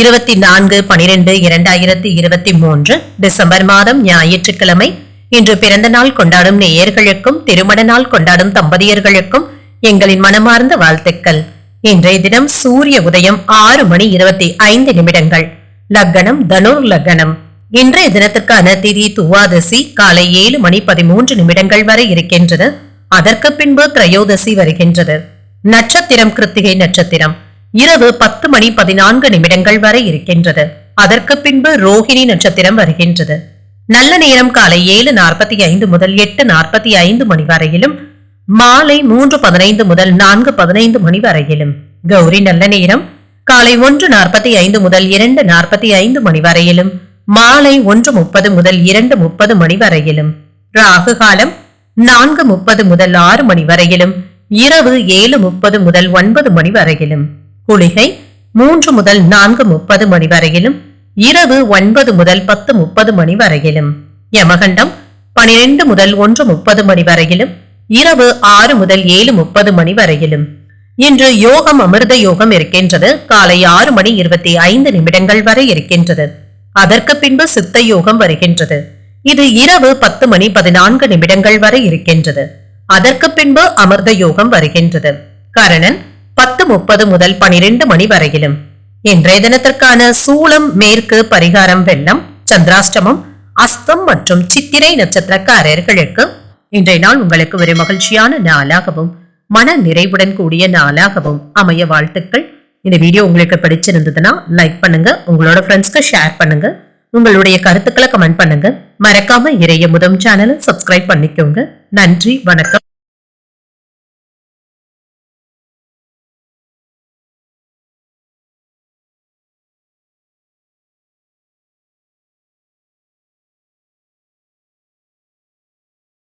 இருபத்தி நான்கு பனிரெண்டு இரண்டாயிரத்தி இருபத்தி மூன்று டிசம்பர் மாதம் ஞாயிற்றுக்கிழமை. இன்று பிறந்த நாள் கொண்டாடும் நேயர்களுக்கும் திருமண நாள் கொண்டாடும் தம்பதியர்களுக்கும் எங்களின் மனமார்ந்த வாழ்த்துக்கள். இன்றைய தினம் சூரிய உதயம் ஆறு மணி இருபத்தி ஐந்து நிமிடங்கள். லக்னம் தனுர் லக்னம். இன்றைய தினத்திற்கான திதி துவாதசி காலை ஏழு மணி பதிமூன்று நிமிடங்கள் வரை இருக்கின்றது. அதற்கு பின்பு திரையோதசி வருகின்றது. நட்சத்திரம் கிருத்திகை நட்சத்திரம். இரவு பத்து மணி பதினான்கு நிமிடங்கள் வரை இருக்கின்றது. அதற்கு பின்பு ரோஹிணி நட்சத்திரம் வருகின்றது. நல்ல நேரம் காலை ஏழு நாற்பத்தி ஐந்து முதல் எட்டு நாற்பத்தி ஐந்து மணி வரையிலும் மாலை மூன்று பதினைந்து முதல் நான்கு பதினைந்து மணி வரையிலும். கௌரி நல்ல நேரம். காலை ஒன்று நாற்பத்தி ஐந்து முதல் இரண்டு நாற்பத்தி ஐந்து மணி வரையிலும் மாலை ஒன்று முப்பது முதல் இரண்டு முப்பது மணி வரையிலும். ராகு காலம் நான்கு முப்பது முதல் ஆறு மணி வரையிலும் இரவு ஏழு முப்பது முதல் ஒன்பது மணி வரையிலும். குளிகை மூன்று முதல் நான்கு முப்பது மணி வரையிலும் இரவு ஒன்பது முதல் பத்து முப்பது மணி வரையிலும். யமகண்டம் பனிரெண்டு முதல் ஒன்று முப்பது மணி வரையிலும் இரவு ஆறு முதல் ஏழு முப்பது மணி வரையிலும். இன்று யோகம் அமிர்த யோகம் இருக்கின்றது. காலை ஆறு மணி இருபத்தி ஐந்து நிமிடங்கள் வரை இருக்கின்றது. அதற்கு பின்பு சித்த யோகம் வருகின்றது. இது இரவு பத்து மணி பதினான்கு நிமிடங்கள் வரை இருக்கின்றது. அதற்கு பின்பு அமிர்த யோகம் வருகின்றது. கரணன் பத்து முப்பது முதல் பனிரெண்டு மணி வரையிலும். இன்றைய தினத்திற்கான சூளம் மேற்கு பரிகாரம் வெள்ளம் சந்திராஷ்டமம் அஸ்தம் மற்றும் சித்திரை நட்சத்திரக்காரர்களுக்கு இன்றைய நாள் உங்களுக்கு ஒரு மகிழ்ச்சியான நாளாகவும் மன நிறைவுடன் கூடிய நாளாகவும் அமைய வாழ்த்துக்கள். இந்த வீடியோ உங்களுக்கு பிடிச்சிருந்ததுன்னா லைக் பண்ணுங்க உங்களோட ஃப்ரெண்ட்ஸ்க்கு ஷேர் பண்ணுங்க உங்களுடைய கருத்துக்களை கமெண்ட் பண்ணுங்க. மறக்காம இறைய முதம் சேனலை சப்ஸ்கிரைப் பண்ணிக்கோங்க. நன்றி வணக்கம்.